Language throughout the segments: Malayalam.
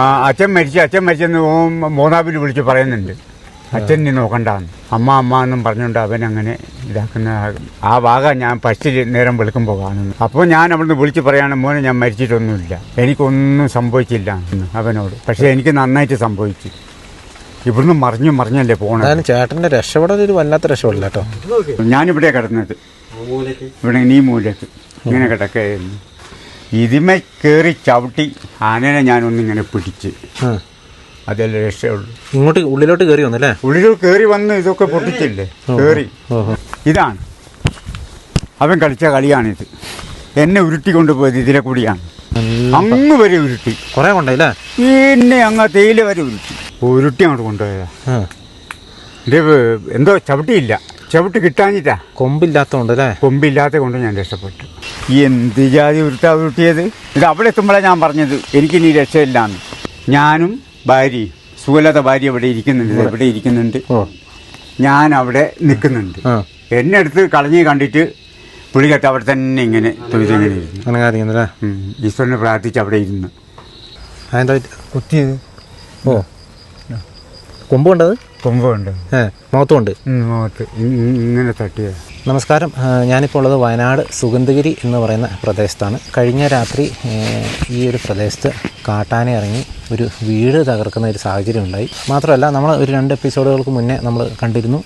ആ അച്ഛൻ മരിച്ചു അച്ഛൻ മരിച്ചെന്ന് മോതാബിൽ വിളിച്ച് പറയുന്നുണ്ട്. അച്ഛൻ നീ നോക്കണ്ടാന്ന്. അമ്മ അമ്മ എന്നും പറഞ്ഞുകൊണ്ട് അവൻ അങ്ങനെ ഇതാക്കുന്ന ആ ഭാഗം ഞാൻ ഫസ്റ്റ് നേരം വെളുക്കുമ്പോൾ കാണുന്നു. അപ്പോൾ ഞാൻ അവിടുന്ന് വിളിച്ച് പറയാണ് മോനെ ഞാൻ മരിച്ചിട്ടൊന്നുമില്ല. എനിക്കൊന്നും സംഭവിച്ചില്ല എന്ന് അവനോട്. പക്ഷേ എനിക്ക് നന്നായിട്ട് സംഭവിച്ചു. ഇവിടുന്ന് മറിഞ്ഞു മറിഞ്ഞല്ലേ പോകണം ചേട്ടന്റെ ചേട്ടന്റെ രക്ഷപ്പെടൽ ഒരു വല്ലാത്ത രക്ഷപ്പെടില്ല കേട്ടോ ഞാനിവിടെ കിടന്നത്. ഇവിടെ നീ മൂലക്ക് ഇങ്ങനെ കിടക്കുകയായിരുന്നു ഇതിമേ കയറി ചവിട്ടി ആനനെ ഞാനൊന്നിങ്ങനെ പിടിച്ച്. അതല്ലേ രക്ഷയുള്ളൂ. ഇങ്ങോട്ട് ഉള്ളിലോട്ട് കയറി വന്നല്ലേ? ഉള്ളിലോട്ട് കയറി വന്ന് ഇതൊക്കെ പൊട്ടിച്ചില്ലേ? കയറി ഇതാണ്. അവൻ കളിച്ച കളിയാണിത്. എന്നെ ഉരുട്ടി കൊണ്ടുപോയത് ഇതിലെ കൂടിയാണ്. അങ്ങ് വരെ ഉരുട്ടി. കുറെ കൊണ്ടല്ലേ പിന്നെ അങ്ങ് തേയില വരെ ഉരുട്ടി. ഉരുട്ടി അങ്ങോട്ട് കൊണ്ടുപോയതാ. ഇത് എന്തോ ചവിട്ടിയില്ല. ചവിട്ട് കിട്ടാഞ്ഞിട്ടാ. കൊമ്പില്ലാത്ത അല്ലേ കൊമ്പില്ലാത്ത കൊണ്ട് ഞാൻ രക്ഷപ്പെട്ടു. എന്ത് ജാതി ഉരുട്ടാ ഉരുട്ടിയത്? ഇത് അവിടെ എത്തുമ്പോഴാണ് ഞാൻ പറഞ്ഞത്. എനിക്കിനി രക്ഷയില്ലാന്ന്. ഞാനും ഭാര്യയും സുഖലത ഭാര്യ ഇവിടെ ഇരിക്കുന്നുണ്ട്. ഇവിടെ ഇരിക്കുന്നുണ്ട്. ഞാൻ അവിടെ നിൽക്കുന്നുണ്ട്. എന്നെ അടുത്ത് കളഞ്ഞ് കണ്ടിട്ട് പുള്ളിക്കത്ത് അവിടെ തന്നെ ഇങ്ങനെ ഇരുന്നു. ഈശ്വരനെ പ്രാർത്ഥിച്ച് അവിടെ ഇരുന്ന്. അതെന്താ കുത്തിയത്? ഓ. കൊമ്പ് കൊണ്ടത് കൊമ്പുണ്ട്. ഏ മുഖത്തുണ്ട് മുഖത്ത്. ഇങ്ങനെ തട്ടിയത്. നമസ്കാരം. ഞാനിപ്പോൾ ഉള്ളത് വയനാട് സുഗന്ധഗിരി എന്ന് പറയുന്ന പ്രദേശത്താണ്. കഴിഞ്ഞ രാത്രി ഈ ഒരു പ്രദേശത്ത് കാട്ടാന ഇറങ്ങി ഒരു വീട് തകർക്കുന്ന ഒരു സാഹചര്യം ഉണ്ടായി. മാത്രമല്ല നമ്മൾ ഒരു രണ്ട് എപ്പിസോഡുകൾക്ക് മുന്നേ നമ്മൾ കണ്ടിരുന്നു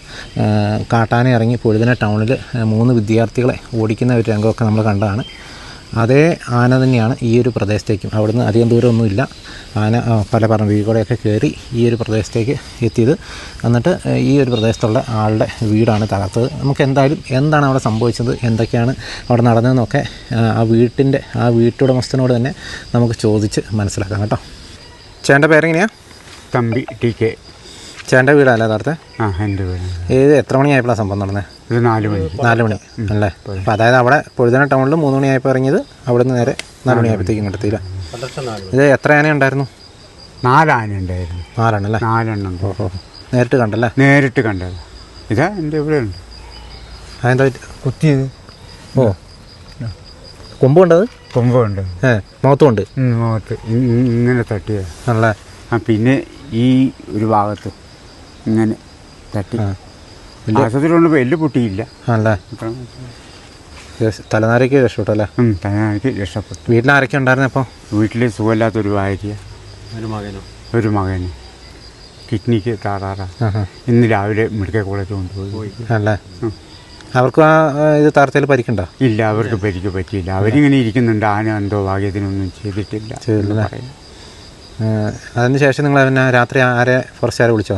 കാട്ടാന ഇറങ്ങി പൊഴുതിന ടൗണിൽ മൂന്ന് വിദ്യാർത്ഥികളെ ഓടിക്കുന്ന ഒരു രംഗമൊക്കെ നമ്മൾ കണ്ടതാണ്. അതേ ആന തന്നെയാണ് ഈ ഒരു പ്രദേശത്തേക്കും. അവിടുന്ന് അധികം ദൂരമൊന്നുമില്ല. ആന പല പല പറമ്പിൽ കയറി ഈ ഒരു പ്രദേശത്തേക്ക് എത്തിയത്. എന്നിട്ട് ഈ ഒരു പ്രദേശത്തുള്ള ആളുടെ വീടാണ് തകർത്തത്. നമുക്ക് എന്തായാലും എന്താണ് അവിടെ സംഭവിച്ചത്? എന്തൊക്കെയാണ് അവിടെ നടന്നതെന്നൊക്കെ ആ വീട്ടിന്റെ ആ വീട്ടുടമസ്ഥനോട് തന്നെ നമുക്ക് ചോദിച്ച് മനസ്സിലാക്കാം കേട്ടോ. ചേട്ടന്റെ പേരെങ്ങനെയാണ് തമ്പി ടി കെ. ചേട്ടന്റെ വീടല്ലേ നേരത്തെ? ആ എന്റെ വീട് ഏത് എത്ര മണിയായപ്പോഴാണ് സംഭവം നടന്നത് ഇത് നാല് മണി. നാല് മണി അല്ലേ? അപ്പം അതായത് അവിടെ പൊഴുതന ടൗണിൽ മൂന്ന് മണിയായപ്പോൾ ഇറങ്ങിയത് അവിടെ നിന്ന് നേരെ നാല് മണിയായപ്പോഴത്തേക്കും കിട്ടത്തില്ല ഇത് എത്ര ആന ഉണ്ടായിരുന്നു? നാലാന ഉണ്ടായിരുന്നു. നാലെണ്ണം ഉണ്ട്. ഓഹോ. നേരിട്ട് കണ്ടല്ലേ? നേരിട്ട് കണ്ടത്. ഇതാ എന്റെ ഇവിടെ ഉണ്ട്. അതെന്താ കുത്തിയത്. ഓ. കൊമ്പ് കൊണ്ടത്? കൊമ്പുണ്ട് ഏ മുഖത്തുണ്ട് ഉണ്ട് മുഖത്ത്. ഇങ്ങനെ തട്ടിയത്. അല്ലേ ആ പിന്നെ ഈ ഒരു ഭാഗത്ത് ഇങ്ങനെ തട്ടി. ആ. വലിയ ആശുപത്രി കൊണ്ടപ്പോൾ എല്ല് പൊട്ടിയില്ല. ആണല്ലേ? തലനാരയ്ക്ക് രക്ഷപ്പെട്ടു അല്ലേ തലനാരയ്ക്ക് രക്ഷപ്പെട്ടു. വീട്ടിൽ ആരൊക്കെ ഉണ്ടായിരുന്നു അപ്പോൾ വീട്ടിൽ സുഖമില്ലാത്തൊരു ഭാര്യ ഒരു മകന്? കിഡ്നിക്ക് താറാറാ. ഇന്ന് രാവിലെ മെഡിക്കൽ കോളേജ് കൊണ്ടുപോയി. അല്ലേ അവർക്ക് ആ ഇത് താരത്തിൽ പരിക്കണ്ട? ഇല്ല അവർക്ക് പരിക്ക് പറ്റിയില്ല. അവരിങ്ങനെ ഇരിക്കുന്നുണ്ട്. ആന എന്തോ ഭാഗ്യത്തിനൊന്നും ചെയ്തിട്ടില്ല അതിന് ശേഷം നിങ്ങൾ പിന്നെ രാത്രി ആരെ ഫോറസ്റ്റുകാരെ വിളിച്ചോ?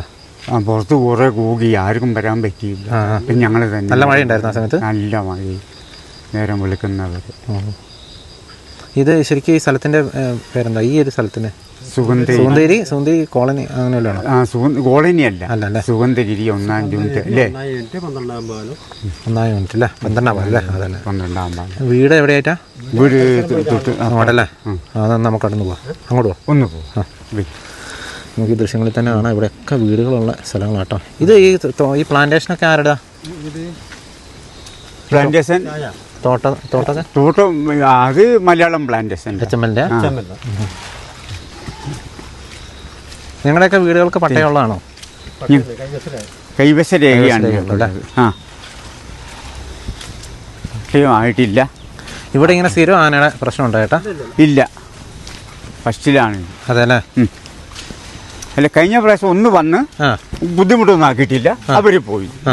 ആ പുറത്ത് കുറേ കൂകി ആർക്കും വരാൻ പറ്റിയില്ല. പിന്നെ ഞങ്ങൾ തന്നെ നല്ല മഴയുണ്ടായിരുന്നു ആ സമയത്ത്? നല്ല മഴ. നേരം വിളിക്കുന്നവർ ഇത് ശരിക്കും ഈ സ്ഥലത്തിന്റെ പേരെന്താ? ഈ ഒരു സ്ഥലത്തിന്? സുഗന്ധഗിരി സുഗന്ധഗിരി സുഗന്ധഗിരി കോളനി അങ്ങനെ വല്ലതാണോ ആ സുഗന്ധ കോളനി അല്ല. അല്ല സുഗന്ധഗിരി ഒന്നാം യൂണിറ്റ് അല്ലേ? ഒന്നാം യൂണിറ്റ് അല്ലേ? പന്ത്രണ്ടാം അല്ലേ? അതല്ലേ. പന്ത്രണ്ടാം പാലം. വീട് എവിടെയായിട്ടാ? വീട് തൊട്ട് അവിടെ അല്ലേ എന്നാ നമുക്ക് അവിടെ നിന്ന് പോവാം. അങ്ങോട്ട് പോവാം. ഒന്ന് പോകും നമുക്ക് ഈ ദൃശ്യങ്ങളിൽ തന്നെ കാണാം. ഇവിടെയൊക്കെ വീടുകളുള്ള സ്ഥലങ്ങളാട്ടോ ഇത് ഈ ഈ പ്ലാന്റേഷനൊക്കെ ആരുടെ? പ്ലാന്റേഷൻ തോട്ട തോട്ടൊക്കെ? തോട്ടം അത് മലയാളം പ്ലാന്റേഷൻ എച്ച് എം എല്ലിന്റെ നിങ്ങളുടെയൊക്കെ വീടുകൾക്ക് പട്ടയമുള്ളതാണോ? കൈവശ രേഖയാണ്. ആ. ആയിട്ടില്ല. ഇവിടെ ഇങ്ങനെ സ്ഥിരം ആനയുടെ പ്രശ്നം ഉണ്ടോ ചേട്ടാ ഇല്ല ഫസ്റ്റിലാണ് അതെ അല്ലേ. അല്ല കഴിഞ്ഞ പ്രാവശ്യം ഒന്ന് വന്ന് ബുദ്ധിമുട്ടൊന്നും ആക്കിയിട്ടില്ല. അവർ പോയി. ആ.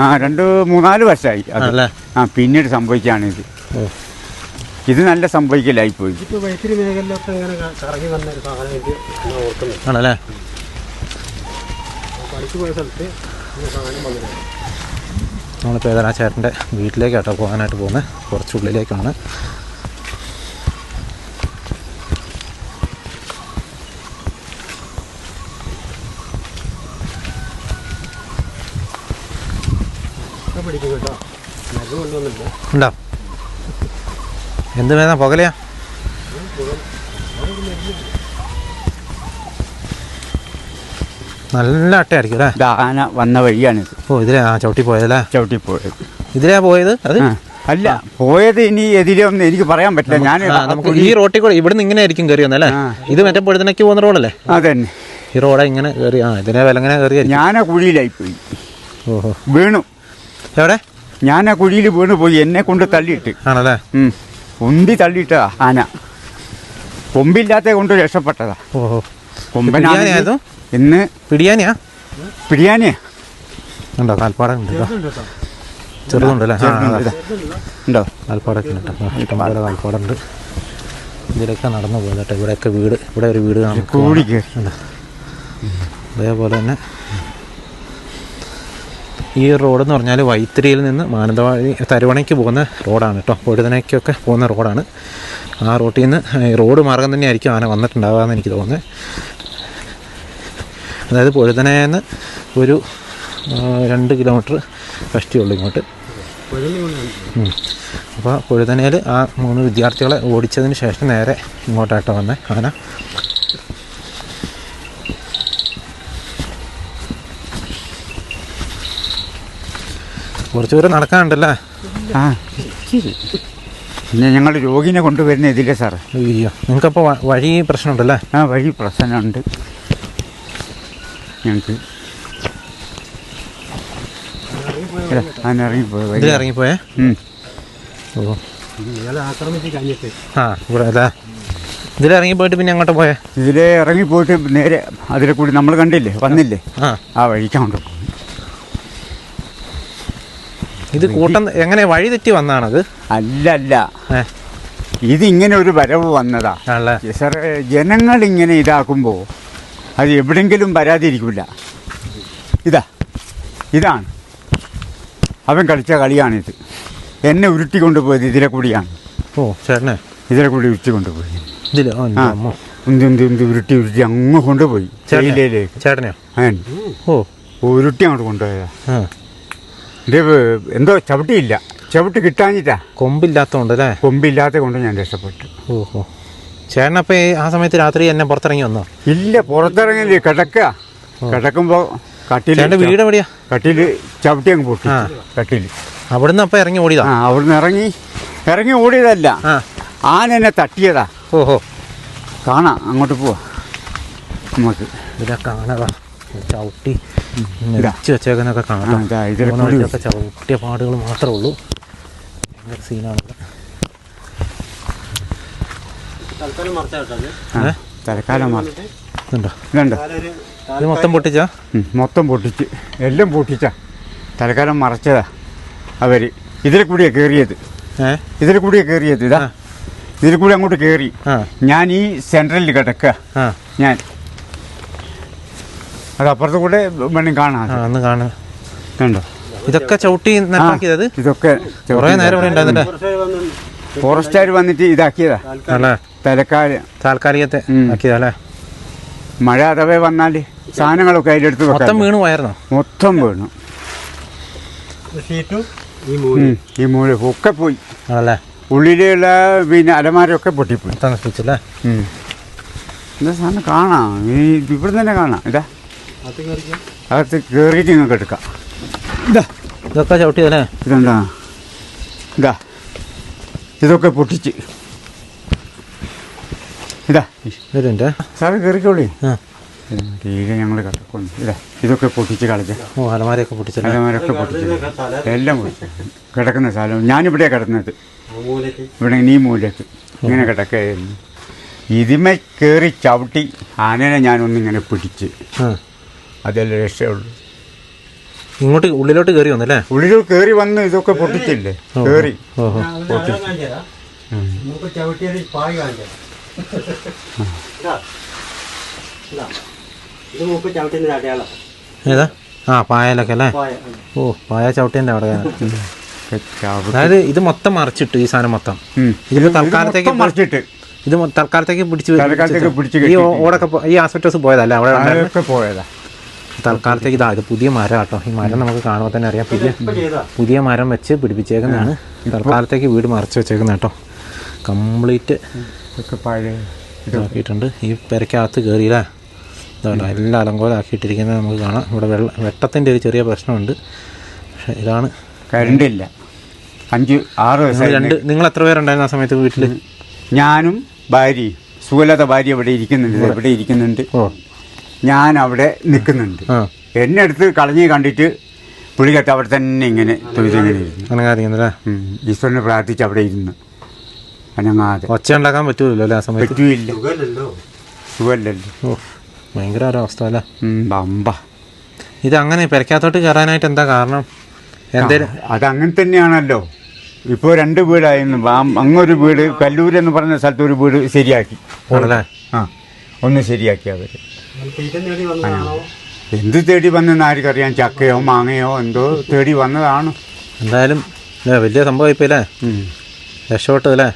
ആ രണ്ട് മൂന്നാൽ വർഷമായി അത്. ആ പിന്നീട് സംഭവിക്കുകയാണിത്. ഇത് ഇത് നല്ല സംഭവിക്കലായി പോയി. ആണല്ലേ? നമ്മളിപ്പോൾ ഏതാനാ ചേട്ടന്റെ വീട്ടിലേക്കാട്ടോ പോകാനായിട്ട് പോകുന്നത് കുറച്ചുള്ളിലേക്കാണ് ഒക്കെ പിടിക്കും കേട്ടോ മരുന്ന് കൊണ്ടുവന്നില്ല ഉണ്ടോ? എന്ത് വേണം പുകലയാ? നല്ല അട്ടയായിരിക്കും അല്ലേ? ആന വന്ന വഴിയാണിത്. ഓ ഇതിലെ ആ ചവിട്ടി പോയതല്ലേ? ചവിട്ടി പോയത്. ഇതിലാ പോയത്? അത്? അല്ല പോയത് ഇനി എതിരൊന്നും എനിക്ക് പറയാൻ പറ്റില്ല. ഞാൻ ആ, നമുക്ക് ഈ റോട്ടിൽ കൂടെ ഇവിടുന്ന് ഇങ്ങനെ ആയിരിക്കും കയറി വന്നല്ലേ ഇത് മറ്റേ പൊഴുതനക്ക് പോകുന്ന റോഡല്ലേ? അതന്നെ. ഈ റോഡ് ഇങ്ങനെ കയറി ആ ഇതിനെ വിലങ്ങനെ കയറിയായിരിക്കും ഞാൻ ഞാനാ കുഴിയിലായി പോയി ഓഹോ. വീണു. എവിടെ? ഞാൻ ആ കുഴിയിൽ വീണ് പോയി എന്നെ കൊണ്ട് തള്ളിയിട്ട്. ആണല്ലേ? ഉം. ഉന്തി തള്ളിയിട്ടതാ ആന. കൊമ്പില്ലാത്ത കൊണ്ട് രക്ഷപ്പെട്ടതാ. ഓഹോ കൊമ്പനാണ് പിടിയാനയായിരുന്നു? ഇന്ന് പിടിയാനിയാ ഉണ്ടോ കാൽപ്പാടം ഉണ്ട് കേട്ടോ. ചെറുതുണ്ടല്ലേ? ആ ചെറുതുണ്ട്, അതാ. ഇതാ. ഉണ്ടോ? കാൽപ്പാടൊക്കെ ഉണ്ട് കേട്ടോ. ആ, ഇഷ്ടംപോലെ കാൽപ്പാടുണ്ട് ഇതിലൊക്കെ നടന്നു പോകുന്നത് കേട്ടോ. ഇവിടെയൊക്കെ വീട് ഇവിടെ ഒരു വീട് കാണാം കൂടി അതേപോലെ തന്നെ ഈ റോഡ് എന്ന് പറഞ്ഞാൽ വൈത്തിരിയിൽ നിന്ന് മാനന്തവാടി തരുവണയ്ക്ക് പോകുന്ന റോഡാണ് കേട്ടോ. പൊഴുതനയ്ക്കൊക്കെ പോകുന്ന റോഡാണ്. ആ റോട്ടിൽ നിന്ന് റോഡ് മാർഗം തന്നെയായിരിക്കും ആന വന്നിട്ടുണ്ടാകാമെന്ന് എനിക്ക് തോന്നുന്നത് അതായത് പൊഴുതനയെന്ന് ഒരു രണ്ട് കിലോമീറ്റർ കഷ്ടിയുള്ളൂ ഇങ്ങോട്ട്. അപ്പോൾ പൊഴുതനയിൽ ആ മൂന്ന് വിദ്യാർത്ഥികളെ ഓടിച്ചതിന് ശേഷം നേരെ ഇങ്ങോട്ടായിട്ടാണ് വന്നേ ആന. കുറച്ച് ദൂരം നടക്കാനുണ്ടല്ലേ? ആ. ഇച്ചിരി പിന്നെ ഞങ്ങൾ രോഗിനെ കൊണ്ടുവരുന്ന ഇതില്ലേ സാറേ? അയ്യോ നിങ്ങൾക്കപ്പോൾ വഴി പ്രശ്നമുണ്ടല്ലേ? ആ വഴി പ്രശ്നമുണ്ട്. ഞങ്ങൾക്ക് ഇറങ്ങിപ്പോയി ഇതിൽ ഉം. ഓ. ആ ഇവിടെ അല്ലേ? ഇതിലിറങ്ങിപ്പോയിട്ട് പിന്നെ അങ്ങോട്ട് പോയേ? ഇതിലെ ഇറങ്ങിപ്പോയിട്ട് നേരെ അതിലെ കൂടി നമ്മൾ കണ്ടില്ലേ? വന്നില്ലേ? ആ. ആ വഴിക്കാണ്ട് പോയി ഇത് കൂട്ടം എങ്ങനെ വഴി തെറ്റി വന്നാണത്? അല്ല അല്ല ഇതിങ്ങനെ ഒരു വരവ് വന്നതാ. സാറെ ജനങ്ങൾ ഇങ്ങനെ ഇതാക്കുമ്പോൾ അത് എവിടെങ്കിലും വരാതിരിക്കില്ല ഇതാ. ഇതാണ്. അവൻ കളിച്ച കളിയാണിത്. എന്നെ ഉരുട്ടി കൊണ്ടുപോയത് ഇതിലെ കൂടിയാണ്. ഓ ചേട്ടനെ. ഇതിലെ കൂടി ഉരുട്ടി കൊണ്ടുപോയി ഉന്തി ഉന്തി ഉന്തി ഉരുട്ടി ഉരുട്ടി അങ്ങ് കൊണ്ടുപോയി. ചേട്ടനെ? ചേട്ടനെയോ? ഓ. ഉരുട്ടി അങ്ങോട്ട് കൊണ്ടുപോയതാ. ആ എന്തോ ചവിട്ടിയില്ല. ചവിട്ട് കിട്ടാഞ്ഞിട്ടാ. കൊമ്പില്ലാത്തതുകൊണ്ട് അല്ലേ കൊമ്പില്ലാത്ത കൊണ്ട് ഞാൻ രക്ഷപ്പെട്ടു. ഓഹോ. ഓ ചേട്ടനപ്പോൾ ആ സമയത്ത് രാത്രി എന്നെ പുറത്തിറങ്ങി വന്നോ? ഇല്ല പുറത്തിറങ്ങില്ലേ കിടക്കുക കിടക്കുമ്പോൾ കട്ടിൽ ചേട്ടന്റെ വീട് എവിടെയാ? കട്ടിൽ ചവിട്ടി അങ്ങ് പൊട്ടി. കട്ടിൽ അവിടുന്ന് അപ്പം ഇറങ്ങി ഓടിയതാ? ആ അവിടുന്ന് ഇറങ്ങി. ഇറങ്ങി ഓടിയതല്ല. ആനെന്നെ ആന എന്നെ തട്ടിയതാ. ഓഹോ. കാണാം അങ്ങോട്ട് പോവാ. നമുക്ക്. ഇതാ കാണാതാ ചവിട്ടി. ഇതാ. മെതിച്ച് വെച്ചേക്കുന്നൊക്കെ കാണാം ഇതാ, ഇതിലെ പോകുന്ന കൂടി വഴിക്കൊക്കെ ചവിട്ടിയ പാടുകൾ മാത്രമേ ഉള്ളൂ ഭയങ്കര സീനാണ് ഇത് മൊത്തം പൊട്ടിച്ചാ? മൊത്തം പൊട്ടിച്ച്. എല്ലാം പൊട്ടിച്ചാ. തൽക്കാലം മറച്ചതാ അവർ. ഇതിൽ കൂടിയാ കയറിയത് ഇതിൽ കൂടിയാ കയറിയത് ഇതാ. ഇതിൽ കൂടി അങ്ങോട്ട് കേറി. ഞാൻ ഈ സെൻട്രലിൽ കിടക്ക. ഞാൻ. അത് അപ്പുറത്ത് കൂടെ വേണമെങ്കിൽ കാണാം ആ ഒന്ന് കാണുക കണ്ടോ? ഇതൊക്കെ ചവിട്ടി നട്ടാക്കിയത് ഇതൊക്കെ കുറേ നേരം ഇവിടെ ഉണ്ടായിരുന്നില്ലേ? ഫോറസ്റ്റുകാർ വന്നിട്ട് ഇതാക്കിയതാ. അല്ലേ? തലക്കാൽ. താൽക്കാലികത്തെ ഉം. ആക്കിയതല്ലേ മഴ അഥവേ വന്നാൽ സാധനങ്ങളൊക്കെ അതിന്റെ അടുത്ത് മൊത്തം വീണു വീണ് പോയായിരുന്നോ? മൊത്തം വീണു. ഈ മൂല ഒക്കെ പോയി. അല്ലേ ഉള്ളിലുള്ള പിന്നെ അലമാരൊക്കെ പൊട്ടിപ്പോയി. ഉം. എന്താ സാധനം കാണാം. ഈ ഇവിടെ തന്നെ കാണാം. ഇതാ. അകത്ത് കയറിയിട്ട് നിങ്ങൾക്ക് എടുക്കാം. ഇതാ ഇതൊക്കെ ചവിട്ടിയതല്ലേ? ഇതെന്താ? ഇതാ ഇതൊക്കെ പൊട്ടിച്ച്. ഇതാ ഇതിന്റെ സാറ് കയറിക്കോളി തീരെ ഞങ്ങൾ കിടക്കുന്നു ഇതാ ഇതൊക്കെ പൊട്ടിച്ച് കളഞ്ഞ. ഓ അലമാരയൊക്കെ പൊട്ടിച്ചല്ലേ? അലമാരൊക്കെ പൊട്ടിച്ച്. എല്ലാം പൊട്ടിച്ച്. കിടക്കുന്ന സ്ഥലം. ഞാനിവിടെ കിടന്നത്. ഇവിടെ നീ മൂലക്ക്. ഇങ്ങനെ കിടക്കുകയായിരുന്നു. ഇതിമേ കയറി ചവിട്ടി ആനനെ ഞാനൊന്നിങ്ങനെ പിടിച്ച്. അതല്ലേ രക്ഷയുള്ളൂ. ഇങ്ങോട്ട് ഉള്ളിലോട്ട് കയറി വന്നല്ലേ? ഉള്ളിലോട്ട് കയറി വന്ന് ഇതൊക്കെ പൊട്ടിച്ചില്ലേ? കയറി ഏതാ? ആ പായലൊക്കെ അല്ലേ? പായ. ഓ പായ ചവിട്ടിന്റെ അവിടെ. അതായത് ഇത് മൊത്തം മറിച്ചിട്ടു ഈ സാധനം മൊത്തം. ഇത് തൽക്കാലത്തേക്ക് മൊത്തം മറിച്ചിട്ട്. ഇത് തൽക്കാലത്തേക്ക് പിടിച്ച് ഈ ഓടൊക്കെ പോ- ഈ ആസ്പെക്ടസ് പോയതല്ലേ അവിടെ പോയതാ. തൽക്കാലത്തേക്ക് ഇതാ ഇത് പുതിയ മരം കേട്ടോ ഈ മരം നമുക്ക് കാണുമ്പോൾ തന്നെ അറിയാം. പുതിയ പുതിയ മരം വെച്ച് പിടിപ്പിച്ചേക്കുന്നതാണ്. തൽക്കാലത്തേക്ക് വീട് മറച്ച് വെച്ചേക്കുന്ന കേട്ടോ. കംപ്ലീറ്റ് ഇത് ഇതാക്കിയിട്ടുണ്ട്. ഈ പെരക്കകത്ത് കയറിയില്ലേ ഇതാണ് എല്ലാം അലങ്കോലാക്കിയിട്ടിരിക്കുന്നത് നമുക്ക് കാണാം. ഇവിടെ വെള്ള വെട്ടത്തിന്റെ ഒരു ചെറിയ പ്രശ്നമുണ്ട്. പക്ഷേ ഇതാണ്. കരണ്ടില്ല. അഞ്ച് ആറ് വയസ്സ് രണ്ട് നിങ്ങൾ എത്ര പേരുണ്ടായിരുന്നു ആ സമയത്ത് വീട്ടിൽ ഞാനും ഭാര്യയും സുഖലത ഭാര്യ ഇവിടെ ഇരിക്കുന്നുണ്ട്. ഇവിടെ ഇരിക്കുന്നുണ്ട്. ഓ ഞാൻ അവിടെ നിൽക്കുന്നുണ്ട്. എന്നെ അടുത്ത് കളഞ്ഞ് കണ്ടിട്ട് പുള്ളിക്കത്ത് അവിടെ തന്നെ ഇങ്ങനെ തൊഴുതിങ്ങനെ ഈശ്വരനെ പ്രാർത്ഥിച്ച് അവിടെ ഇരുന്ന് അനങ്ങാതെ. ഒച്ച ഉണ്ടാക്കാൻ പറ്റൂലല്ലോ അല്ലേ ആ സമയത്ത്? പറ്റൂല്ല. സുഖമല്ലല്ലോ. ഭയങ്കര ഒരവസ്ഥ അല്ലേ? ബമ്പ. ഇത് അങ്ങനെ പെരക്കാത്തോട്ട് കയറാനായിട്ട് എന്താ കാരണം? എന്തേലും അതങ്ങനെ തന്നെയാണല്ലോ. ഇപ്പോൾ രണ്ട് വീടായിരുന്നു. അങ്ങൊരു വീട് കല്ലൂർ എന്ന് പറഞ്ഞ സ്ഥലത്ത് ഒരു വീട് ശരിയാക്കി. ആ ഒന്ന് ശരിയാക്കി അവർ വന്നതാണോ എന്ത് തേടി വന്നെന്ന് ആർക്കറിയാം? ചക്കയോ മാങ്ങയോ എന്തോ തേടി വന്നതാണ്. എന്തായാലും ഇല്ലേ, വലിയ സംഭവം ഇപ്പം അല്ലേ രക്ഷപ്പെട്ടതല്ലേ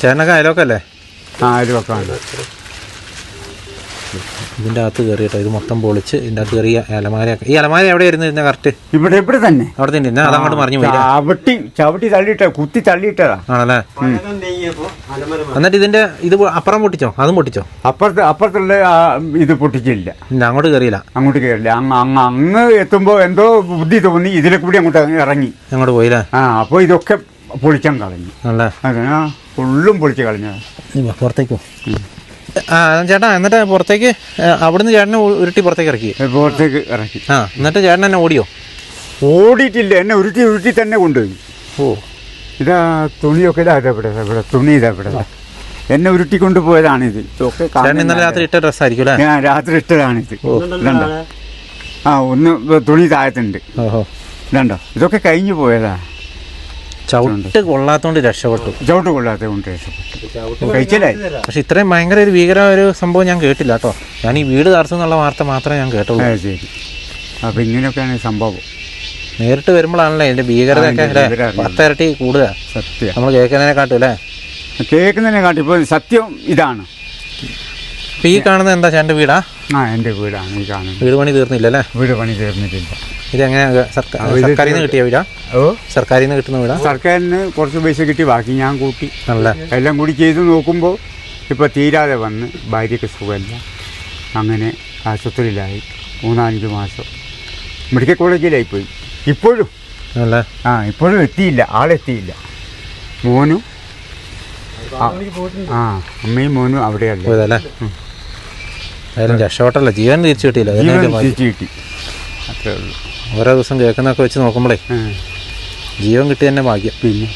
രക്ഷപ്പെട്ടതല്ലേ അയലൊക്കെ അയലോക്കല്ലേ? ആ അയൽവക്കാണ് ഇതിന്റെ അകത്ത് കയറിയിട്ടോ? ഇത് മൊത്തം പൊളിച്ച് ഇതിന്റെ അകത്ത് കയറിയ അലമാര ഈ അലമാര എവിടെ ഇരുന്ന് ഇരുന്ന കറക്റ്റ് ഇവിടെ ഇവിടെ തന്നെ. അവിടെ തന്നെ. ഇരുന്ന അതങ്ങോട്ട് മറിഞ്ഞു പോയി ചവിട്ടി ചവിട്ടി തള്ളിയിട്ട കുത്തി തള്ളിയിട്ടതാ. ആണല്ലേ? എന്നിട്ട് ഇതിന്റെ ഇത് അപ്പുറം പൊട്ടിച്ചോ? അതും പൊട്ടിച്ചോ? അപ്പുറത്ത് അപ്പുറത്തുള്ള ഇത് പൊട്ടിച്ചില്ല. അങ്ങോട്ട് കയറിയില്ല. അങ്ങോട്ട് കയറില്ല. അങ്ങ് അങ്ങ് അങ്ങ് എത്തുമ്പോൾ എന്തോ ബുദ്ധി തോന്നി. ഇതിലെ കൂടി അങ്ങോട്ട് ഇറങ്ങി. അങ്ങോട്ട് പോയില്ലേ ആ അപ്പോൾ ഇതൊക്കെ പൊളിച്ചാൻ കളഞ്ഞു. അല്ലേ ഫുള്ളും പൊളിച്ച് കളഞ്ഞു പുറത്തേക്കോ. ആ ചേട്ടാ എന്നിട്ട് പുറത്തേക്ക് അവിടുന്ന് ചേട്ടനെ ഉരുട്ടി പുറത്തേക്ക് ഇറക്കി. പുറത്തേക്ക് ഇറക്കി. ആ എന്നിട്ട് ചേട്ടൻ എന്നെ ഓടിയോ? ഓടിയിട്ടില്ല എന്നെ ഉരുട്ടി ഉരുട്ടി തന്നെ കൊണ്ടുപോയി. ഓ. ഇതാ തുണിയൊക്കെ ഇതാ ഇതാ ഇവിടെ തുണി ഇതാ ഇവിടെ. എന്നെ ഉരുട്ടിക്കൊണ്ട് പോയതാണിത് ഇതൊക്കെ ചേട്ടൻ ഇന്നലെ രാത്രി ഇട്ട ഡ്രസ്സായിരിക്കും ഞാൻ രാത്രി ഇട്ടതാണിത്. രണ്ടോ ആ ഒന്ന് തുണി താഴത്തുണ്ട്. ഓഹോ. ഇതുണ്ടോ? ഇതൊക്കെ കഴിഞ്ഞു പോയതാ. ചവിട്ട് കൊള്ളാത്തോണ്ട് രക്ഷപ്പെട്ടു. ചവിട്ട് കൊള്ളാത്ത കൊണ്ട് രക്ഷപ്പെട്ടു കഴിച്ചില്ലായി പക്ഷെ ഇത്രയും ഭയങ്കര ഒരു ഭീകര ഒരു സംഭവം ഞാൻ കേട്ടില്ല കേട്ടോ. ഞാൻ ഈ വീട് തടസ്സം എന്നുള്ള വാർത്ത മാത്രമേ ഞാൻ കേട്ടുള്ളൂ. ശരി. അപ്പം ഇങ്ങനെയൊക്കെയാണ് സംഭവം. നേരിട്ട് വരുമ്പോഴാണല്ലേ ഇതിന്റെ ഭീകരത ഒക്കെ. പത്തിരട്ടി കൂടുക. സത്യം. നമ്മൾ കേൾക്കുന്നതിനെ കാട്ടും അല്ലേ? കേൾക്കുന്നതിനെ കാട്ടും. ഇപ്പോൾ സത്യം ഇതാണ്. ഇപ്പൊ ഈ കാണുന്നത് എന്താ ചേട്ടന്റെ വീടാ? ആ എന്റെ വീടാണ്. ഈ കാണുന്നത്. വീട് പണി തീർന്നില്ല അല്ലേ വീട് പണി തീർന്നിട്ടില്ല. ഇതെങ്ങനെ ഇത് സർക്കാരിൽ നിന്ന് കിട്ടിയ വീടാ? ഓ? സർക്കാരിൽ നിന്ന് കിട്ടുന്ന വീടാ? സർക്കാരിന് കുറച്ച് പൈസ കിട്ടി ബാക്കി ഞാൻ കൂട്ടി. നല്ല എല്ലാം കൂടി ചെയ്ത് നോക്കുമ്പോൾ ഇപ്പോൾ തീരാതെ വന്ന് ഭാര്യയ്ക്ക് സുഖമില്ല. അങ്ങനെ ആശുപത്രിയിലായി. മൂന്നാലഞ്ച് മാസം. മെഡിക്കൽ കോളേജിലായി പോയി ഇപ്പോഴും ആ ഇപ്പോഴും എത്തിയില്ല. ആളെത്തിയില്ല. മോനും ആ, അമ്മയും മോനും അവിടെയല്ലേ? പോയതല്ലേ? രക്ഷപ്പെട്ടല്ല ജീവൻ തിരിച്ചു കിട്ടിയില്ല. തിരിച്ചു കിട്ടി. അത്രേ ഉള്ളൂ. ഓരോ ദിവസം കേൾക്കുന്നൊക്കെ വെച്ച് നോക്കുമ്പോഴേ ജീവൻ കിട്ടി തന്നെ ഭാഗ്യം. പിന്നെ?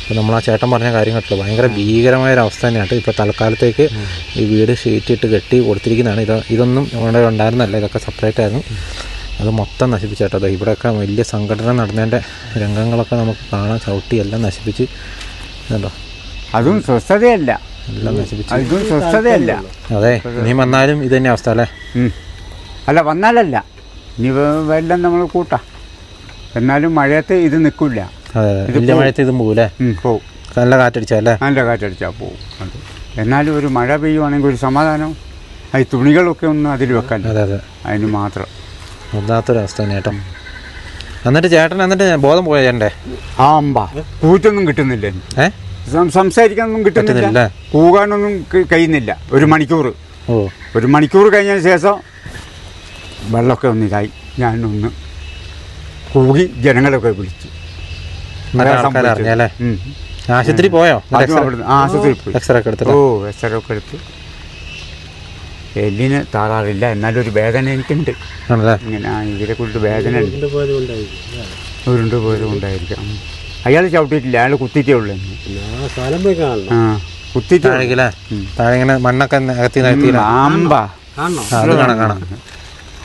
ഇപ്പം നമ്മൾ ആ ചേട്ടൻ പറഞ്ഞ കാര്യം കേട്ടില്ല ഭയങ്കര ഭീകരമായ ഒരു അവസ്ഥ തന്നെയാണ്. ഇപ്പോൾ തൽക്കാലത്തേക്ക് ഈ വീട് ഷീറ്റ് ഇട്ട് കെട്ടി കൊടുത്തിരിക്കുന്നതാണ്. ഇത് ഇതൊന്നും ഇവിടെ ഉണ്ടായിരുന്നല്ല. ഇതൊക്കെ സെപ്പറേറ്റ് ആയിരുന്നു. അത് മൊത്തം നശിപ്പിച്ചേട്ടോ ഇവിടെയൊക്കെ വലിയ സംഘടന നടന്നതിന്റെ രംഗങ്ങളൊക്കെ നമുക്ക് കാണാൻ ചവിട്ടി എല്ലാം നശിപ്പിച്ച് ഇതുണ്ടോ അതും സ്വസ്ഥതയല്ല. എല്ലാം നശിപ്പിച്ച്. അതും സ്വസ്ഥതയല്ല. അതെ നീ വന്നാലും ഇത് തന്നെ അവസ്ഥ അല്ലേ. അല്ല വന്നാലല്ല. ഇനി എല്ലാം നമ്മൾ കൂട്ടാം. എന്നാലും മഴയത്ത് ഇത് നിൽക്കില്ല അതെ വലിയ മഴയത്ത് ഇതും പോകൂലേ പോവും. നല്ല കാറ്റടിച്ചല്ലേ നല്ല കാറ്റടിച്ചാൽ പോകും എന്നാലും ഒരു മഴ പെയ്യുവാണെങ്കിൽ ഒരു സമാധാനം. ഈ തുണികളൊക്കെ ഒന്ന് അതിൽ വെക്കാൻ അതെ അതെ. അതിന് മാത്രം. ഒന്നാത്തൊരവസ്ഥ തന്നെ കേട്ടോ. എന്നിട്ട് ചേട്ടൻ എന്നിട്ട് ബോധം പോയ ചേട്ടന്റെ? ആ അമ്പ. കൂറ്റൊന്നും കിട്ടുന്നില്ല. സംസാരിക്കാനൊന്നും കിട്ടുന്നില്ല. കൂകാനൊന്നും കഴിയുന്നില്ല. ഒരു മണിക്കൂർ. ഓ. ഒരു മണിക്കൂർ കഴിഞ്ഞതിന് ശേഷം വെള്ളമൊക്കെ ഒന്നിതായി. ഞാനൊന്ന് കൂകി ജനങ്ങളൊക്കെ വിളിച്ചു. ആശുപത്രി പോയോ? ആശുപത്രി പോയി. എക്സ്റേ ഒക്കെ ഓ എക്സ്റൊക്കെ എടുത്തു. എല്ലിന് താറാറില്ല. എന്നാലും ഒരു വേദന എനിക്കുണ്ട്. ആണല്ലേ? ഇങ്ങനെ ഇവരെ കുറിച്ച് വേദന ഉണ്ട്. ഉരുണ്ട് പോലും ഉണ്ടായിരിക്കാം അയാൾ ചവിട്ടിയിട്ടില്ല. അയാൾ കുത്തിയിട്ടേ ഉള്ളൂ. ആ കുത്തിയിട്ടേ ഉള്ളൂ. താഴേക്കല്ലേ താഴെ ഇങ്ങനെ മണ്ണൊക്കെ നികത്തി നികത്തി ഉം, ആമ്പ. കാണണോ അത് കാണാം കാണാം.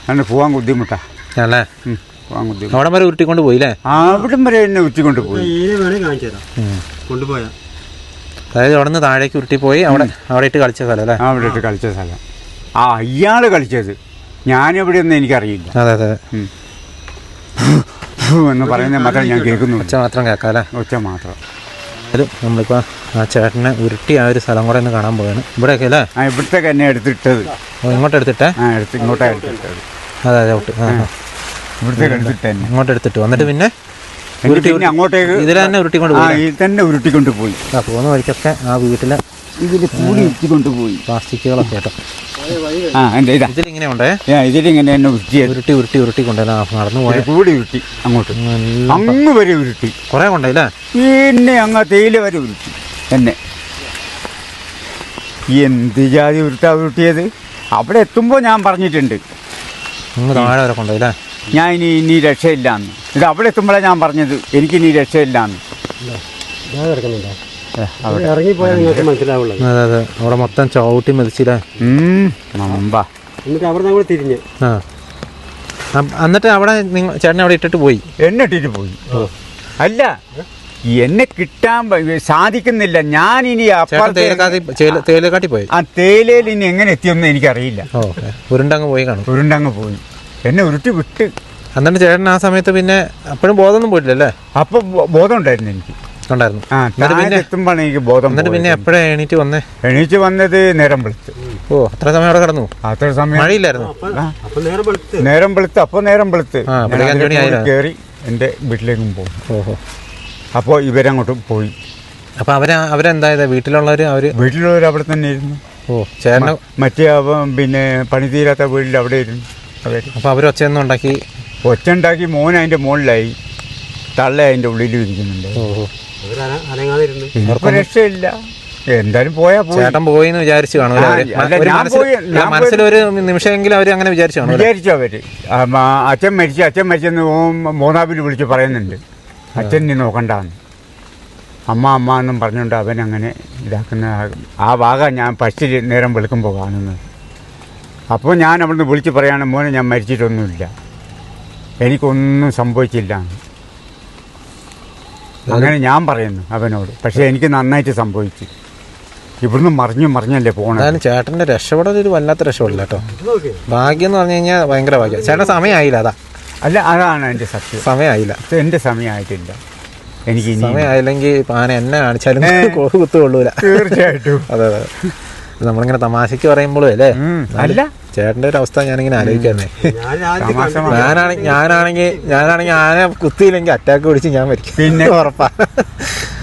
അങ്ങനെ പോവാൻ ബുദ്ധിമുട്ടാ. അല്ലേ ഉം, പോവാൻ ബുദ്ധിമുട്ട്. അവിടെ വരെ ഉരുട്ടിക്കൊണ്ട് പോയില്ലേ അവിടം വരെ എന്നെ ഉച്ചിക്കൊണ്ട് പോയി. ഈനെ വേണേ കാണിച്ചു ഉം. കൊണ്ടുപോയാ. അതായത് അവിടെ നിന്ന് താഴേക്ക് ഉരുട്ടി പോയി അവിടെ അവിടെ ഇട്ട് കളിച്ച സ്ഥലം അല്ലേ? ആ അവിടെ ഇട്ട് കളിച്ച സ്ഥലം. ആ അയാൾ കളിച്ചത്. ഞാനെവിടെയൊന്നും എനിക്കറിയില്ല. അതെ അതെ. എന്ന് പറയുന്ന മാത്രം ഞാൻ കേൾക്കുന്നു ഒച്ച മാത്രം കേൾക്കാമല്ലേ ഒച്ച മാത്രം. ഒരു നമ്മളിപ്പോൾ ആ ചേട്ടനെ ഉരുട്ടി ആ ഒരു സ്ഥലം കൂടെ ഒന്ന് കാണാൻ പോവാണ്. ഇവിടെയൊക്കെ അല്ലേ? ആ ഇവിടത്തേക്ക് എന്നെ എടുത്തിട്ടത്. ഓ, ഇങ്ങോട്ട് എടുത്തിട്ടേ? ആ എടുത്ത് ഇങ്ങോട്ടാ എടുത്തിട്ടത്. അതെ അതെ ഔട്ട്. ആ ആ. ഇവിടത്തേക്ക് എടുത്തിട്ട് തന്നെ. ഇങ്ങോട്ട് എടുത്തിട്ട് വന്നിട്ട് പിന്നെ ഉരുട്ടി പിന്നെ അങ്ങോട്ടേക്ക് ഇതിൽ തന്നെ ഉരുട്ടിക്കൊണ്ട് ആ പോയി ഇതിൽ തന്നെ ഉരുട്ടിക്കൊണ്ട് പോയി. ആ പോകുന്ന വഴിക്കൊക്കെ ആ വീട്ടിലെ ഇതിൽ കൂടി ഉരുട്ടിക്കൊണ്ട് പോയി. പ്ലാസ്റ്റിക്കുകളൊക്കെ കേട്ടോ ആ എന്റെ ഇതാ. ഇതിലിങ്ങനെ ഉണ്ടേ ഞാൻ ഇതിലിങ്ങനെ എന്നെ ഉരുട്ടിയത് ഉരുട്ടി ഉരുട്ടി ഉരുട്ടി കൊണ്ടുവരാ നടന്നു പോയ. ഒരു കൂടി ഉരുട്ടി അങ്ങോട്ട്. അങ്ങ് വരെ ഉരുട്ടി. കുറേ കൊണ്ടല്ലേ പിന്നെ അങ്ങ് തേയില വരെ ഉരുട്ടി. എന്നെ. എന്ത് ജാതി ഉരുട്ടാ ഉരുട്ടിയത്? അവിടെ എത്തുമ്പോൾ ഞാൻ പറഞ്ഞിട്ടുണ്ട്. അങ്ങ് താഴെ വരെ കൊണ്ടല്ലേ ഞാൻ ഇനി ഇനി രക്ഷയില്ലാന്ന്. ഇത് അവിടെ എത്തുമ്പോഴാണ് ഞാൻ പറഞ്ഞത്. എനിക്ക് ഇനി രക്ഷയില്ലാന്ന്. ഞാൻ ഇറങ്ങിപ്പോയാൽ നിങ്ങൾക്ക് മനസ്സിലാവുള്ളത്. അതെ അതെ. അവിടെ മൊത്തം ചവിട്ടി മതിച്ചില്ലേ. എന്നിട്ട് അവിടെ നമ്മൾ തിരിഞ്ഞ്. ആ. എന്നിട്ട് അവിടെ നിങ്ങൾ ചേട്ടനെ അവിടെ ഇട്ടിട്ട് പോയി. എന്നെ ഇട്ടിട്ട് പോയി. അല്ല എന്നെ കിട്ടാൻ സാധിക്കുന്നില്ല. ഞാൻ ഇനി തേയിലക്കാട്ടി പോയി. ആ തേയിലയിൽ ഇനി എങ്ങനെ എത്തിയൊന്നും എനിക്കറിയില്ല. ഓ ഉരുണ്ടങ്ങ് പോയി കാണും. ഉരുണ്ടങ്ങ് പോയി. എന്നെ ഉരുട്ടി വിട്ട്. എന്നിട്ട് ചേട്ടൻ ആ സമയത്ത് പിന്നെ അപ്പോഴും ബോധമൊന്നും പോയിട്ടില്ലല്ലേ? അപ്പൊ ബോ- ബോധം ഉണ്ടായിരുന്നു എനിക്ക്. ഉണ്ടായിരുന്നു പിന്നെ എത്തുമ്പോഴാണ് എനിക്ക് ബോധം എന്നിട്ട് പിന്നെ. എപ്പോഴാണ് എണീറ്റ് വന്നേ? എണീറ്റ് വന്നത് നേരം വെളുത്ത്. ഓ അത്ര സമയം അവിടെ കിടന്നു? അത്ര സമയം മഴയില്ലായിരുന്നു? നേരെ നേരം വെളുത്ത് അപ്പൊ നേരം വെളുത്ത്? കയറി എന്റെ വീട്ടിലേക്കും പോകും ഓഹോ. അപ്പോൾ അപ്പോൾ ഇവരങ്ങോട്ടും പോയി. അപ്പൊ അവർ അവരെന്തായത്? വീട്ടിലുള്ളവര് അവർ വീട്ടിലുള്ളവർ അവിടെ തന്നെ ഇരുന്നു. ഓ ചേട്ടന് മറ്റേ പിന്നെ പണി തീരാത്ത വീട്ടിൽ അവിടെ ഇരുന്നു. അവർ അപ്പൊ അവർ ഒച്ചയൊന്നും ഉണ്ടാക്കി ഒച്ച ഉണ്ടാക്കി മോൻ അതിന്റെ മുകളിലായി. തള്ള അതിന്റെ ഉള്ളിൽ ഇരിക്കുന്നുണ്ട്. അവർ അനങ്ങാതിരുന്ന്. രക്ഷയില്ല. എന്തായാലും പോയാ പോയി. ചേട്ടൻ പോയി എന്ന് വിചാരിച്ചു കാണുമല്ലോ അവർ ആ, അല്ല, ഒരു ഞാൻ മനസ്സിൽ പോയി- ഞാൻ മനസ്സിലൊരു നിമിഷമെങ്കിലും അവർ അങ്ങനെ വിചാരിച്ചു കാണുമല്ലോ വിചാരിച്ചു അവർ. ആ, മ- അച്ഛൻ മരിച്ചു അച്ഛൻ മരിച്ചെന്ന് ഓൻ വിളിച്ച് പറയുന്നുണ്ട്. അച്ഛൻ നീ നോക്കണ്ടാന്ന്. അമ്മ അമ്മ എന്നും പറഞ്ഞുകൊണ്ട് അവൻ അങ്ങനെ ഇതാക്കുന്ന ആ- ആ ഭാഗം ഞാൻ പശ്ചിരി നേരം വെളുക്കുമ്പോൾ കാണുന്നത്. അപ്പോൾ ഞാൻ അവിടുന്ന് വിളിച്ച് പറയാണ് മോനെ ഞാൻ മരിച്ചിട്ടൊന്നുമില്ല. എനിക്കൊന്നും സംഭവിച്ചില്ല. എന്ന്. അങ്ങനെ ഞാൻ പറയുന്നു അവനോട്. പക്ഷേ എനിക്ക് നന്നായിട്ട് സംഭവിച്ചു. ഇവിടുന്ന് മറിഞ്ഞു മറിഞ്ഞല്ലേ പോകണം ചേട്ടന്റെ രക്ഷപ്പെടൽ ഒരു വല്ലാത്ത രക്ഷപ്പെടില്ല കേട്ടോ. ഭാഗ്യം എന്ന് പറഞ്ഞു കഴിഞ്ഞാൽ ഭയങ്കര ഭാഗ്യം. ചേട്ടൻ സമയമായില്ല അതാ. അല്ല അതാണ് എന്റെ സത്യം. സമയമായില്ല. എന്റെ എന്റെ സമയമായിട്ടില്ല. എനിക്ക് ഇനി സമയമായില്ലെങ്കിൽ ആന എന്നെ കാണിച്ചാലും കുത്തുകൊള്ളൂല. കുത്തു തീർച്ചയായിട്ടും. അതെ അതെ. നമ്മളിങ്ങനെ തമാശക്ക് പറയുമ്പോഴും അല്ലേ? അല്ല. ചേട്ടന്റെ ഒരു അവസ്ഥ ഞാനിങ്ങനെ ആലോചിക്കാന്നേ. ഞാനാണെങ്കിൽ ഞാനാണെങ്കിൽ ഞാനാണെങ്കിൽ ആന കുത്തിയില്ലെങ്കിൽ അറ്റാക്ക് പിടിച്ച് ഞാൻ മരിക്കും. പിന്നെ? ഉറപ്പാ.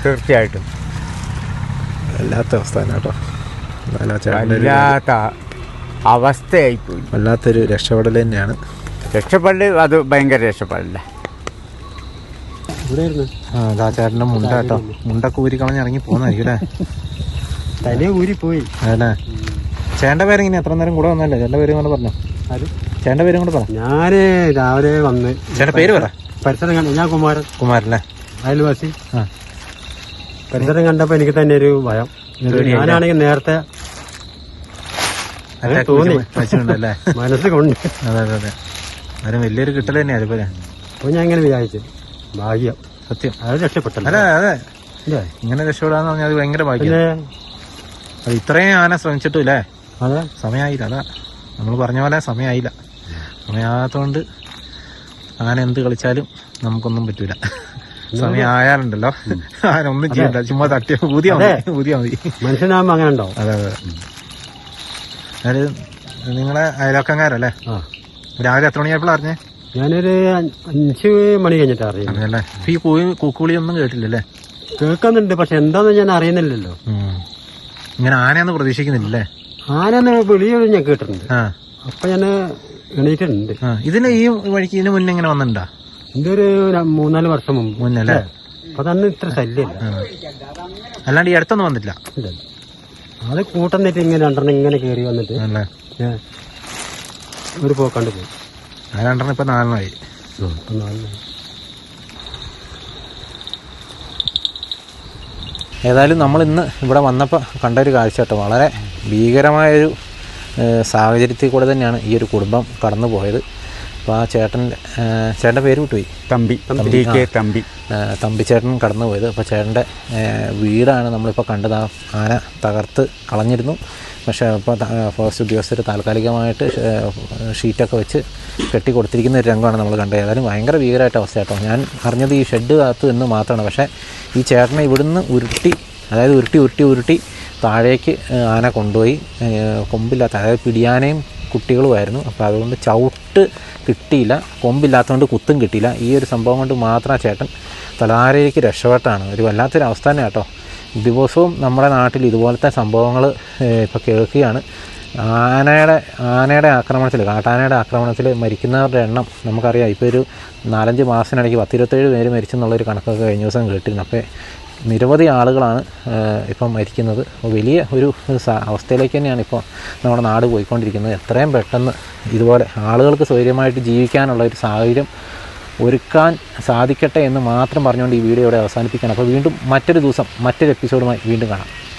തീർച്ചയായിട്ടും. വല്ലാത്ത അവസ്ഥ തന്നെ കേട്ടോ. വല്ലാത്ത അവസ്ഥയായിപ്പോയി വല്ലാത്തൊരു രക്ഷപ്പെടൽ തന്നെയാണ്. രക്ഷപ്പെടൽ അത് ഭയങ്കര രക്ഷപ്പെടല. ചേട്ടന്റെ ആ ചേട്ടന്റെ മുണ്ട കേട്ടോ. മുണ്ടൊക്കെ ഊരി കളഞ്ഞ് ഇറങ്ങി പോകുന്നതായിരിക്കും അല്ലേ? തലേ ഊരി പോയി അതല്ലേ ചേട്ടന്റെ പേര് ഇങ്ങനെ എത്ര നേരം കൂടെ വന്നല്ലേ? ചേട്ടന്റെ പേരും കൂടെ പറഞ്ഞു. അത് ചേട്ടന്റെ പേരും കൂടെ പറ. ഞാൻ രാവിലെ വന്ന് ചേട്ടന്റെ പേര് പറ. പരിസരം കണ്ട ഞാൻ കുമാരൻ. കുമാരല്ലേ അയൽവാസി. ആ. പരിസരം കണ്ടപ്പോൾ എനിക്ക് തന്നെ ഒരു ഭയം. ഞാനാണെങ്കിൽ നേരത്തെ അറ്റാക്ക് തോന്നി. വെച്ചിട്ടുണ്ടല്ലേ മനസ്സ് കൊണ്ട് അതെ അതെ. അതെ വലിയൊരു കിട്ടൽ തന്നെയാണ് അതുപോലെ അപ്പൊ ഞാൻ ഇങ്ങനെ വിചാരിച്ചു. ഭാഗ്യം. സത്യം. അത് രക്ഷപ്പെട്ടല്ലോ. അതെ. അതെ? ഇങ്ങനെ രക്ഷപ്പെടാന്ന് പറഞ്ഞാൽ അത് ഭയങ്കര ഭാഗ്യം. ഇത്രയും ആന ശ്രമിച്ചിട്ടും ഇല്ലേ? അതെ സമയമായില്ല അതാ. നമ്മൾ പറഞ്ഞ പോലെ സമയമായില്ല സമയമാകാത്തതുകൊണ്ട് അങ്ങനെ എന്ത് കളിച്ചാലും നമുക്കൊന്നും പറ്റൂല. സമയമായാലുണ്ടല്ലോ ഒന്നും ചെയ്യണ്ട ചുമ്മാ തട്ടിയ ഊതിയാ മതി ഊതിയാ മതി മനുഷ്യനാകുമ്പോ അങ്ങനെ ഉണ്ടോ അതെ അതെ. അതായത് നിങ്ങളെ അയലോക്കങ്കാരല്ലേ ആ. രാവിലെ എത്ര മണിയായപ്പോൾ അറിഞ്ഞേ? ഞാനൊരു അഞ്ച് മണി കഴിഞ്ഞിട്ട് ഇപ്പൊ ഈ കൂവി കൂക്കുവിളി ഒന്നും കേട്ടില്ലല്ലേ? കേൾക്കുന്നുണ്ട് പക്ഷെ എന്താന്ന് ഞാൻ അറിയുന്നില്ലല്ലോ. ഇങ്ങനെ ആനയൊന്നും പ്രതീക്ഷിക്കുന്നില്ലല്ലേ? ആനന്ന് വിളിയൊരു ഞാൻ കേട്ടിട്ടുണ്ട്. അപ്പൊ ഞാൻ എണീറ്റിട്ടുണ്ട്. ഇതിന് ഈ വഴിക്ക് ഇതിന് മുന്നേ ഇങ്ങനെ വന്നിട്ടുണ്ടോ? എന്റെ ഒരു മൂന്നാൽ വർഷം മുമ്പ്. മുന്നല്ലേ? അപ്പൊ തന്നെ ഇത്ര ശല്യമില്ല. ആ. അല്ലാണ്ട് ഈ അടുത്തൊന്നും വന്നിട്ടില്ല. അത് കൂട്ടുന്നിട്ട് ഇങ്ങനെ രണ്ടെണ്ണം ഇങ്ങനെ കയറി വന്നിട്ട് ഒരു പോക്കാണ്ട് പോയി. ആ രണ്ടെണ്ണം ഇപ്പൊ നാലെണ്ണമായി അപ്പൊ നാലിന്. ഏതായാലും നമ്മൾ ഇന്ന് ഇവിടെ വന്നപ്പോൾ കണ്ട ഒരു കാഴ്ച കേട്ടോ. വളരെ ഭീകരമായൊരു സാഹചര്യത്തിൽ കൂടെ തന്നെയാണ് ഈ ഒരു കുടുംബം കടന്നു പോയത് അപ്പോൾ ആ ചേട്ടൻ ചേട്ടന്റെ പേര് വിട്ടുപോയി. തമ്പി തമ്പി തമ്പി. തമ്പി ചേട്ടൻ കടന്നു പോയത് അപ്പോൾ ചേട്ടന്റെ വീടാണ് നമ്മളിപ്പോൾ കണ്ടത്. ആ ആന തകർത്ത് കളഞ്ഞിരുന്നു. പക്ഷേ ഇപ്പോൾ ഫോറസ്റ്റ് ഉദ്യോഗസ്ഥർ താൽക്കാലികമായിട്ട് ഷീറ്റൊക്കെ വെച്ച് കെട്ടി കൊടുത്തിരിക്കുന്ന ഒരു രംഗമാണ് നമ്മൾ കണ്ടത്. ഏതായാലും ഭയങ്കര ഭീകരമായിട്ട് അവസ്ഥ കേട്ടോ. ഞാൻ അറിഞ്ഞത് ഈ ഷെഡ് കാത്തു എന്ന് മാത്രമാണ്. പക്ഷേ ഈ ചേട്ടനെ ഇവിടുന്ന് ഉരുട്ടി അതായത് ഉരുട്ടി ഉരുട്ടി ഉരുട്ടി താഴേക്ക് ആന കൊണ്ടുപോയി കൊമ്പില്ലാത്ത അതായത് പിടിയാനയും കുട്ടികളുമായിരുന്നു. അപ്പോൾ അതുകൊണ്ട് ചവിട്ട് കിട്ടിയില്ല കൊമ്പില്ലാത്തതുകൊണ്ട് കുത്തും കിട്ടിയില്ല. ഈ ഒരു സംഭവം കൊണ്ട് മാത്രം ചേട്ടൻ തലാരയിലേക്ക് രക്ഷപ്പെട്ടാണ്. ഒരു വല്ലാത്തൊരു അവസ്ഥ തന്നെ കേട്ടോ. ദിവസവും നമ്മുടെ നാട്ടിൽ ഇതുപോലത്തെ സംഭവങ്ങൾ ഇപ്പോൾ കേൾക്കുകയാണ്. ആനയുടെ ആനയുടെ ആക്രമണത്തിൽ കാട്ടാനയുടെ ആക്രമണത്തിൽ മരിക്കുന്നവരുടെ എണ്ണം നമുക്കറിയാം. ഇപ്പോൾ ഒരു നാലഞ്ച് മാസത്തിനിടയ്ക്ക് പത്തിരുപത്തേഴ് പേര് മരിച്ചെന്നുള്ളൊരു കണക്കൊക്കെ കഴിഞ്ഞ ദിവസം കേട്ടിരുന്നു. അപ്പോൾ നിരവധി ആളുകളാണ് ഇപ്പം മരിക്കുന്നത്. വലിയ ഒരു ഒരു അവസ്ഥയിലേക്ക് തന്നെയാണ് ഇപ്പോൾ നമ്മുടെ നാട് പോയിക്കൊണ്ടിരിക്കുന്നത്. എത്രയും പെട്ടെന്ന് ഇതുപോലെ ആളുകൾക്ക് സ്വൈര്യമായിട്ട് ജീവിക്കാനുള്ള ഒരു സാഹചര്യം ഒരുക്കാൻ സാധിക്കട്ടെ എന്ന് മാത്രം പറഞ്ഞുകൊണ്ട് ഈ വീഡിയോ ഇവിടെ അവസാനിപ്പിക്കുകയാണ്. അപ്പോൾ വീണ്ടും മറ്റൊരു ദിവസം മറ്റൊരു എപ്പിസോഡുമായി വീണ്ടും കാണാം.